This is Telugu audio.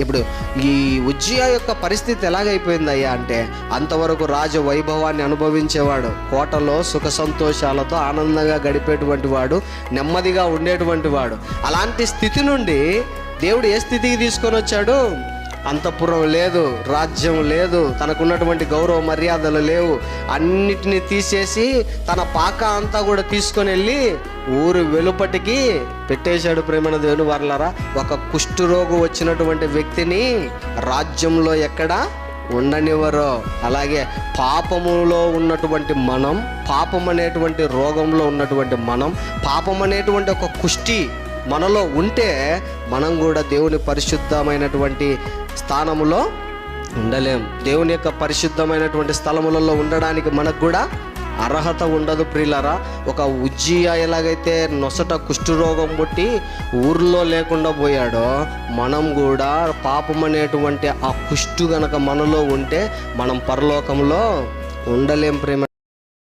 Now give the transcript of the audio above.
ఇప్పుడు ఈ ఉజ్జియా యొక్క పరిస్థితి ఎలాగైపోయిందయ్యా అంటే అంతవరకు రాజ వైభవాన్ని అనుభవించేవాడు కోటలో సుఖ సంతోషాలతో ఆనందంగా గడిపేటువంటి వాడు నెమ్మదిగా ఉండేటువంటి వాడు. అలాంటి స్థితి నుండి దేవుడు ఏ స్థితికి తీసుకొని వచ్చాడు? అంతఃపురం లేదు రాజ్యం లేదు తనకున్నటువంటి గౌరవ మర్యాదలు లేవు. అన్నిటినీ తీసేసి తన పాక అంతా కూడా తీసుకొని వెళ్ళి ఊరు వెలుపటికి పెట్టేశాడు ప్రేమణ దేవుని వర్లరా. ఒక కుష్ఠరోగు వచ్చినటువంటి వ్యక్తిని రాజ్యంలో ఎక్కడ ఉండనివ్వరు. అలాగే పాపములో ఉన్నటువంటి మనం పాపం అనేటువంటి రోగంలో ఉన్నటువంటి మనం పాపం అనేటువంటి ఒక కుష్టి మనలో ఉంటే మనం కూడా దేవుని పరిశుద్ధమైనటువంటి స్థానములో ఉండలేం. దేవుని యొక్క పరిశుద్ధమైనటువంటి స్థలములలో ఉండడానికి మనకు కూడా అర్హత ఉండదు ప్రియులరా. ఒక ఉజ్జియా ఎలాగైతే నొసట కుష్ఠరోగం పుట్టి ఊర్లో లేకుండా పోయాడో మనం కూడా పాపం అనేటువంటి ఆ కుష్టు గనక మనలో ఉంటే మనం పరలోకంలో ఉండలేం ప్రేమ